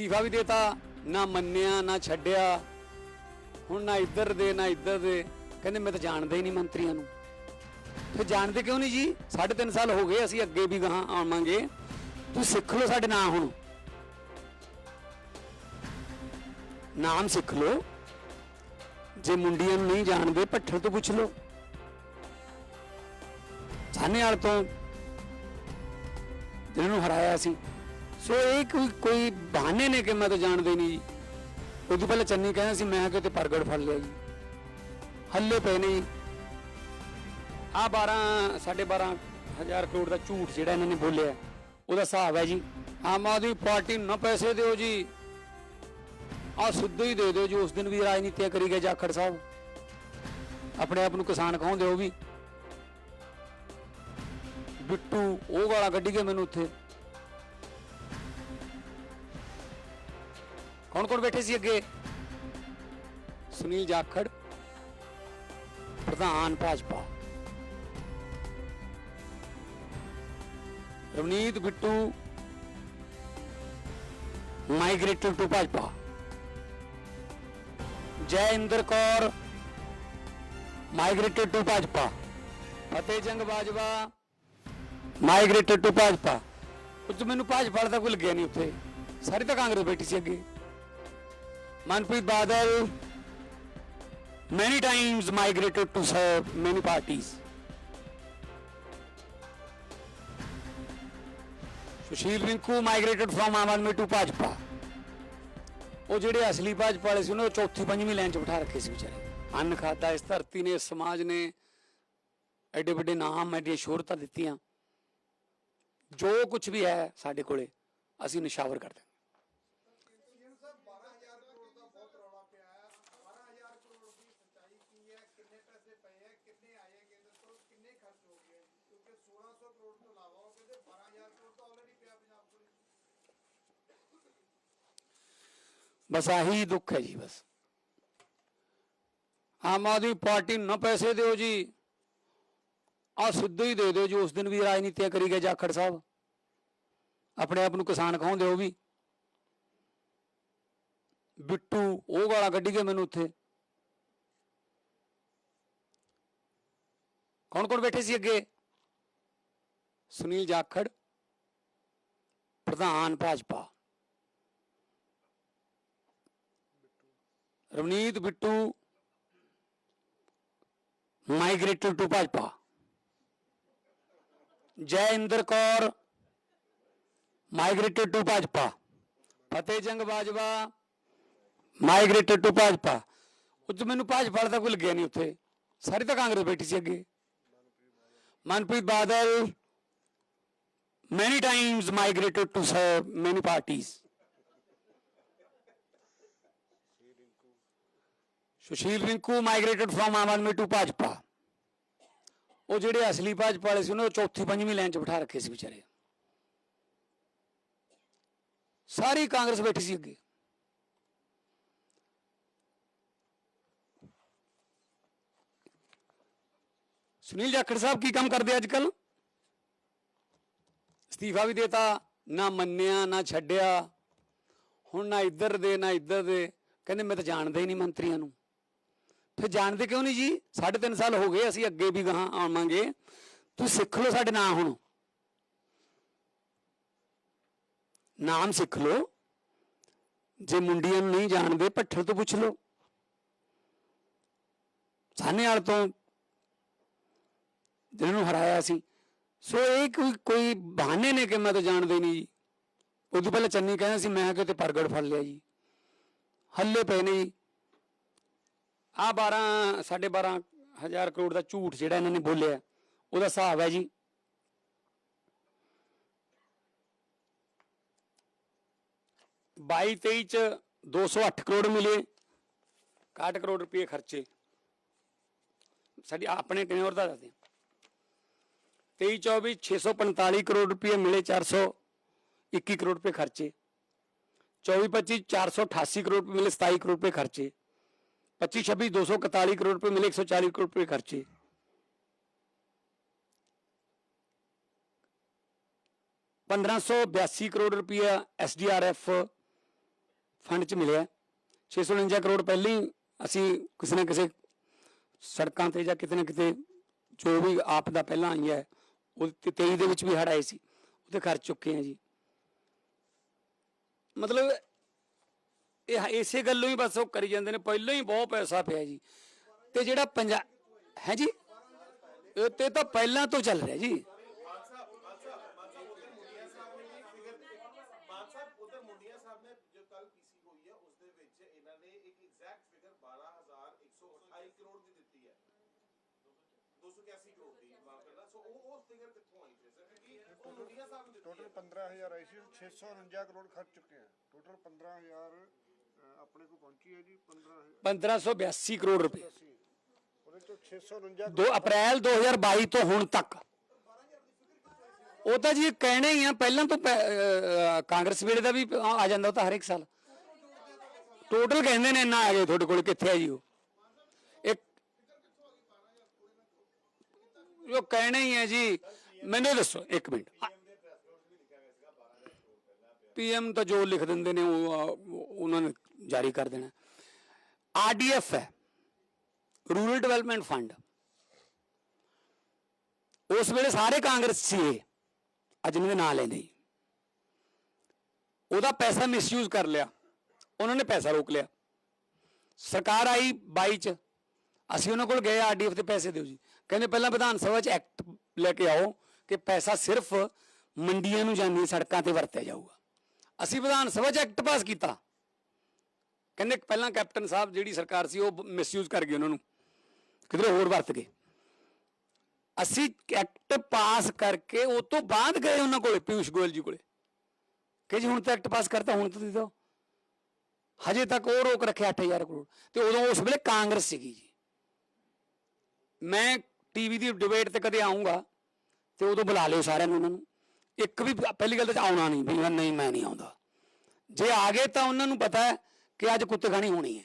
ਅਸਤੀਫਾ ਵੀ ਦੇਤਾ, ਨਾ ਮੰਨਿਆ, ਨਾ ਛੱਡਿਆ। ਹੁਣ ਨਾ ਇੱਧਰ ਦੇ, ਨਾ ਇੱਧਰ ਦੇ। ਕਹਿੰਦੇ ਮੈਂ ਤਾਂ ਜਾਣਦਾ ਹੀ ਨਹੀਂ ਮੰਤਰੀਆਂ ਨੂੰ। ਫਿਰ ਜਾਣਦੇ ਕਿਉਂ ਨਹੀਂ ਜੀ? ਸਾਢੇ ਤਿੰਨ ਸਾਲ ਹੋ ਗਏ, ਅਸੀਂ ਅੱਗੇ ਵੀ ਗਾਹਾਂ ਆਵਾਂਗੇ। ਤੁਸੀਂ ਸਿੱਖ ਲਓ ਸਾਡੇ ਨਾਂ ਹੁਣ। ਨਾਮ ਸਿੱਖ ਲਓ। ਜੇ ਮੁੰਡੀਆਂ ਨੂੰ ਨਹੀਂ ਜਾਣਦੇ ਭੱਠਰ ਤੋਂ ਪੁੱਛ ਲਓ। ਸਾਨੇ ਵਾਲ ਤੋਂ, ਜਿਹਨਾਂ ਨੂੰ ਹਰਾਇਆ ਸੀ। ਸੋ ਇਹ ਕੋਈ ਕੋਈ ਬਹਾਨੇ ਨੇ ਕਿ ਮੈਂ ਤਾਂ ਜਾਣਦੇ ਨਹੀਂ ਜੀ। ਉਹਦੀ ਪਹਿਲਾਂ ਚੰਨੀ ਕਹਿੰਦਾ ਸੀ, ਮੈਂ ਕਿਤੇ ਪ੍ਰਗਟ ਫੜ ਲਿਆ ਜੀ। ਹੱਲੇ ਪਏ ਨੇ ਜੀ। ਆ 12 12.5 ਹਜ਼ਾਰ ਕਰੋੜ ਦਾ ਝੂਠ ਜਿਹੜਾ ਇਹਨਾਂ ਨੇ ਬੋਲਿਆ। ਉਹਦਾ ਹਿਸਾਬ ਹੈ ਜੀ। ਆਮ ਆਦਮੀ ਪਾਰਟੀ ਨੂੰ ਨਾ ਪੈਸੇ ਦਿਓ ਜੀ। ਆ ਸਿੱਧੇ ਹੀ ਦੇ ਦਿਓ ਜੀ। ਉਸ ਦਿਨ ਵੀ ਰਾਜਨੀਤੀਆਂ ਕਰੀ ਗਏ ਜਾਖੜ ਸਾਹਿਬ। ਆਪਣੇ ਆਪ ਨੂੰ ਕਿਸਾਨ ਕਹਾਉਂਦੇ ਉਹ ਵੀ। ਬਿੱਟੂ ਉਹ ਗਾਲਾਂ ਕੱਢੀ ਗਏ ਮੈਨੂੰ ਉੱਥੇ। ਕੌਣ ਕੌਣ ਬੈਠੇ ਸੀ ਅੱਗੇ? ਸੁਨੀਲ ਜਾਖੜ, ਪ੍ਰਧਾਨ Bhajpa. Ravneet Bittu migrated to Bhajpa. Jai Inder Kaur migrated to Bhajpa. Fateh Jang Bajwa migrated to Bhajpa. ਉੱਚ ਮੈਨੂੰ ਭਾਜਪਾ ਦਾ ਕੋਈ ਲੱਗਿਆ ਨਹੀਂ ਉੱਥੇ। ਸਾਰੀ ਤਾਂ ਕਾਂਗਰਸ ਬੈਠੀ ਸੀ ਅੱਗੇ। Manpreet Badal, many times migrated to serve many parties. Sushil Rinku migrated from Aam Aadmi to Bhajpa. ਉਹ ਜਿਹੜੇ ਅਸਲੀ ਭਾਜਪਾ ਵਾਲੇ ਸੀ, ਉਹਨਾਂ ਨੂੰ ਚੌਥੀ ਪੰਜਵੀਂ ਲਾਈਨ 'ਚ ਬਿਠਾ ਰੱਖੇ ਸੀ ਵਿਚਾਰੇ। ਅੰਨ ਖਾਦਾ ਇਸ ਧਰਤੀ ਨੇ ਇਸ ਸਮਾਜ ਨੇ ਐਡੇ ਵੱਡੇ ਨਾਮ, ਐਡੀਆਂ ਸ਼ੋਹਰਤਾਂ ਦਿੱਤੀਆਂ। ਜੋ ਕੁਝ ਵੀ ਹੈ ਸਾਡੇ ਕੋਲੇ, ਅਸੀਂ ਨਿਸ਼ਾਵਰ ਕਰਦੇ ਸੀਐਮ ਸਾਹਿਬ 12000 ਕਰੋੜ ਦਾ ਬਹੁਤ ਰੌਲਾ ਪਿਆ ਹੈ 12000 ਕਰੋੜ ਦੀ ਸੱਚਾਈ ਕੀ ਹੈ ਕਿੰਨੇ ਪੈਸੇ ਪਏ ਹੈ ਕਿੰਨੇ ਆਏ ਹੈ ਕੇਂਦਰ ਤੋਂ ਕਿੰਨੇ ਖਰਚ ਹੋ ਗਏ ਕਿਉਂਕਿ 1600 ਕਰੋੜ ਤੋਂ ਇਲਾਵਾ ਉਹ ਕਹਿੰਦੇ 12000 ਕਰੋੜ ਤਾਂ ਆਲਰੇਡੀ ਪਿਆ ਪੰਜਾਬ ਕੋਲ ਬਸ ਆਹੀ ਦੁੱਖ ਹੈ ਜੀ ਬਸ। ਆਮ ਆਦਮੀ ਪਾਰਟੀ ਨੂੰ ਨਾ ਪੈਸੇ ਦਿਓ ਜੀ। ਆ ਸਿੱਧੇ ਹੀ ਦੇ ਦਿਓ ਜੀ, ਉਸ ਦਿਨ ਵੀ ਰਾਜਨੀਤੀਆਂ ਕਰੀ ਗਏ ਜਾਖੜ ਸਾਹਿਬ। ਆਪਣੇ ਆਪ ਨੂੰ ਕਿਸਾਨ ਕਹਾਉਂਦੇ ਉਹ ਵੀ। ਬਿੱਟੂ, ਉਹ ਗਾਲਾਂ ਕੱਢੀ ਗਏ ਮੈਨੂੰ ਉੱਥੇ। ਕੌਣ ਕੌਣ ਬੈਠੇ ਸੀ ਅੱਗੇ? ਸੁਨੀਲ ਜਾਖੜ, ਪ੍ਰਧਾਨ Bhajpa. Ravneet Bittu migrated to Bhajpa. Jai Inder Kaur migrated to Bhajpa. Fateh Jang Bajwa migrated to Bhajpa. ਉੱਚ ਮੈਨੂੰ ਭਾਜਪਾ ਦਾ ਕੋਈ ਲੱਗਿਆ ਨਹੀਂ ਉੱਥੇ। ਸਾਰੀ ਤਾਂ ਕਾਂਗਰਸ ਬੈਠੀ ਸੀ ਅੱਗੇ। Manpreet Badal, many times migrated to serve many parties Sushil Rinku migrated from Aam Aadmi to Bhajpa ਉਹ ਜਿਹੜੇ ਅਸਲੀ ਭਾਜਪਾ ਵਾਲੇ ਸੀ ਉਹਨਾਂ ਨੂੰ ਚੌਥੀ, ਪੰਜਵੀਂ ਲਾਈਨ 'ਚ ਬਿਠਾ ਰੱਖੇ ਸੀ ਵਿਚਾਰੇ। ਸਾਰੀ ਕਾਂਗਰਸ ਬੈਠੀ ਸੀ ਅੱਗੇ। ਸੁਨੀਲ ਜਾਖੜ ਸਾਹਿਬ ਕੀ ਕੰਮ ਕਰਦੇ ਅੱਜ ਕੱਲ ਅਸਤੀਫਾ ਵੀ ਦੇਤਾ, ਨਾ ਮੰਨਿਆ, ਨਾ ਛੱਡਿਆ। ਹੁਣ ਨਾ ਇੱਧਰ ਦੇ, ਨਾ ਇੱਧਰ ਦੇ। ਕਹਿੰਦੇ ਮੈਂ ਤਾਂ ਜਾਣਦਾ ਹੀ ਨਹੀਂ ਮੰਤਰੀਆਂ ਨੂੰ। ਫਿਰ ਜਾਣਦੇ ਕਿਉਂ ਨਹੀਂ ਜੀ? ਸਾਢੇ ਤਿੰਨ ਸਾਲ ਹੋ ਗਏ, ਅਸੀਂ ਅੱਗੇ ਵੀ ਗਾਹਾਂ ਆਵਾਂਗੇ। ਤੁਸੀਂ ਸਿੱਖ ਲਓ ਸਾਡੇ ਨਾਂ ਹੁਣ। ਨਾਮ ਸਿੱਖ ਲਓ। ਜੇ ਮੁੰਡੀਆਂ ਨੂੰ ਨਹੀਂ ਜਾਣਦੇ ਭੱਠਰ ਤੋਂ ਪੁੱਛ ਲਓ। ਸਾਨੇ ਵਾਲ ਤੋਂ ਜਿਹਨਾਂ ਨੂੰ ਹਰਾਇਆ ਸੀ। ਸੋ ਇਹ ਕੋਈ ਕੋਈ ਬਹਾਨੇ ਨੇ ਕਿ ਮੈਂ ਤਾਂ ਜਾਣਦੇ ਨਹੀਂ ਜੀ। ਉਹਦੀ ਪਹਿਲਾਂ ਚੰਨੀ ਕਹਿੰਦਾ ਸੀ, ਮੈਂ ਕਿਤੇ ਪਰਗੜ ਫੜ ਲਿਆ ਜੀ। ਹੱਲੇ ਪਏ ਨੇ ਜੀ। ਆ 12 12.5 ਹਜ਼ਾਰ ਕਰੋੜ ਦਾ ਝੂਠ ਜਿਹੜਾ ਇਹਨਾਂ ਨੇ ਬੋਲਿਆ, ਉਹਦਾ ਹਿਸਾਬ ਹੈ ਜੀ। ਬਾਈ 23 ਚ 208 ਕਰੋੜ ਮਿਲੇ 61 ਕਰੋੜ ਰੁਪਏ ਖਰਚੇ। ਸਾਡੀ ਆਪਣੇ ਟੈਨਿਓਰ ਦਾ ਦੱਸਦੇ 23 24 645 ਕਰੋੜ ਰੁਪਏ ਮਿਲੇ 421 ਕਰੋੜ ਰੁਪਏ ਖਰਚੇ। 24 25 488 ਕਰੋੜ ਮਿਲੇ 27 ਕਰੋੜ ਰੁਪਏ ਖਰਚੇ। 25 26 241 ਕਰੋੜ ਰੁਪਏ ਮਿਲੇ 140 ਕਰੋੜ ਰੁਪਏ ਖਰਚੇ ਪੰਦਰਾਂ ਸੌ ਬਿਆਸੀ ਕਰੋੜ ਰੁਪਇਆ ਐਸਡੀਆਰਐਫ ਫੰਡ 'ਚ ਮਿਲਿਆ 649 ਕਰੋੜ ਪਹਿਲਾਂ ਹੀ ਅਸੀਂ ਕਿਸੇ ਨਾ ਕਿਸੇ ਸੜਕਾਂ ਤੇ ਜਾਂ ਕਿਤੇ ਨਾ ਕਿਤੇ ਜੋ ਵੀ ਆਪ ਦਾ ਪਹਿਲਾਂ ਆਈ ਹੈ ਉਹ ਤੇ 23 ਦੇ ਵਿੱਚ ਵੀ ਹੜ ਆਏ ਸੀ ਉਹਤੇ ਖਰਚ ਚੁੱਕੇ ਆ ਜੀ ਮਤਲਬ ਇਹ ਇਸੇ ਗੱਲੋਂ ਹੀ ਬਸ ਉਹ ਕਰੀ ਜਾਂਦੇ ਨੇ, ਪਹਿਲਾਂ ਹੀ ਬਹੁਤ ਪੈਸਾ ਪਿਆ ਜੀ। ਤੇ ਜਿਹੜਾ ਪੰਜਾਬ ਹੈ ਜੀ? ਇਹ ਤੇ ਤਾਂ ਪਹਿਲਾਂ ਤੋਂ ਚੱਲ ਰਿਹਾ ਜੀ। ਟੋਟਲ 15000 ਆਈ ਸੀ 649 ਕਰੋੜ ਖਰਚ ਚੁੱਕੇ ਆ। ਟੋਟਲ 15000 ਆਪਣੇ ਕੋ ਪਹੁੰਚੀ ਹੈ ਜੀ 15000 1582 ਕਰੋੜ ਰੁਪਏ। ਉਹਦੇ ਚੋਂ 649 2 ਅਪ੍ਰੈਲ 2022 ਤੋਂ ਹੁਣ ਤੱਕ। ਉਹ ਤਾਂ ਜੀ ਕਹਿਣੇ ਹੀ ਆ ਪਹਿਲਾਂ ਤੋਂ ਕਾਂਗਰਸ ਵੇਲੇ ਦਾ ਵੀ ਆ ਜਾਂਦਾ ਉਹ ਤਾਂ ਹਰ ਇੱਕ ਸਾਲ। ਟੋਟਲ ਕਹਿੰਦੇ ਨੇ ਇੰਨਾ ਆ ਗਏ ਤੁਹਾਡੇ ਕੋਲ ਕਿੱਥੇ ਆ ਜੀ ਉਹ? ਇੱਕ ਉਹ ਕਹਿਣੇ ਹੀ ਆ ਜੀ ਮੈਨੂੰ ਦੱਸੋ ਇੱਕ ਮਿੰਟ। ਪੀਐਮ ਤਾਂ ਜੋ ਲਿਖ ਦਿੰਦੇ ਨੇ, ਉਹ ਉਹਨਾਂ ਨੇ ਜਾਰੀ ਕਰ ਦੇਣਾ। ਆਰਡੀਐਫ ਹੈ ਰੂਰਲ ਡਿਵੈਲਪਮੈਂਟ ਫੰਡ ਉਸ ਵੇਲੇ ਸਾਰੇ ਕਾਂਗਰਸ ਸੀ ਅੱਜ ਇਹਨਾਂ ਦੇ ਨਾਂ ਲੈਂਦੇ ਹੀ। ਉਹਦਾ ਪੈਸਾ ਮਿਸਯੂਜ਼ ਕਰ ਲਿਆ, ਉਹਨਾਂ ਨੇ ਪੈਸਾ ਰੋਕ ਲਿਆ। ਸਰਕਾਰ ਆਈ 22 ਚ, ਅਸੀਂ ਉਹਨਾਂ ਕੋਲ ਗਏ ਆਰਡੀਐਫ ਦੇ ਪੈਸੇ ਦਿਓ ਜੀ। ਕਹਿੰਦੇ ਪਹਿਲਾਂ ਵਿਧਾਨ ਸਭਾ ਚ ਐਕਟ ਲੈ ਕੇ ਆਓ ਕਿ ਪੈਸਾ ਸਿਰਫ ਮੰਡੀਆਂ ਨੂੰ ਜਾਂਦੀਆਂ ਸੜਕਾਂ ਤੇ ਵਰਤਿਆ ਜਾਊਗਾ। ਅਸੀਂ ਵਿਧਾਨ ਸਭਾ ਚ ਐਕਟ ਪਾਸ ਕੀਤਾ। ਕਹਿੰਦੇ ਪਹਿਲਾਂ ਕੈਪਟਨ ਸਾਹਿਬ ਜਿਹੜੀ ਸਰਕਾਰ ਸੀ, ਉਹ ਮਿਸਯੂਜ਼ ਕਰ ਗਈ ਉਹਨਾਂ ਨੂੰ। ਕਿਧਰੇ ਹੋਰ ਵਰਤ ਗਏ। ਅਸੀਂ ਐਕਟ ਪਾਸ ਕਰਕੇ ਉਹ ਤੋਂ ਬਾਅਦ ਗਏ ਉਹਨਾਂ ਕੋਲੇ, ਪਿਊਸ਼ ਗੋਇਲ ਜੀ ਕੋਲੇ। ਕਿ ਜੀ ਹੁਣ ਤਾਂ ਐਕਟ ਪਾਸ ਕਰਤਾ, ਹੁਣ ਤਾਂ ਦੇ ਦਿਓ। ਹਜੇ ਤੱਕ ਉਹ ਰੋਕ ਰੱਖਿਆ 8000 ਕਰੋੜ। ਤੇ ਉਦੋਂ ਉਸ ਵੇਲੇ ਕਾਂਗਰਸ ਸੀਗੀ ਜੀ। ਮੈਂ ਟੀਵੀ ਦੀ ਡਿਬੇਟ ਤੇ ਕਦੇ ਆਉਂਗਾ ਤੇ ਉਦੋਂ ਬੁਲਾ ਲਿਓ ਸਾਰਿਆਂ ਨੂੰ ਉਹਨਾਂ ਨੂੰ। ਇੱਕ ਵੀ ਪਹਿਲੀ ਗੱਲ ਤਾਂ ਆਉਣਾ ਨਹੀਂ, ਵੀ ਨਹੀਂ, ਮੈਂ ਨਹੀਂ ਆਉਂਦਾ। ਜੇ ਆ ਗਏ ਤਾਂ ਉਹਨਾਂ ਨੂੰ ਪਤਾ ਹੈ ਕਿ ਅੱਜ ਕੁੱਤੇ ਖਾਣੀ ਹੋਣੀ ਹੈ।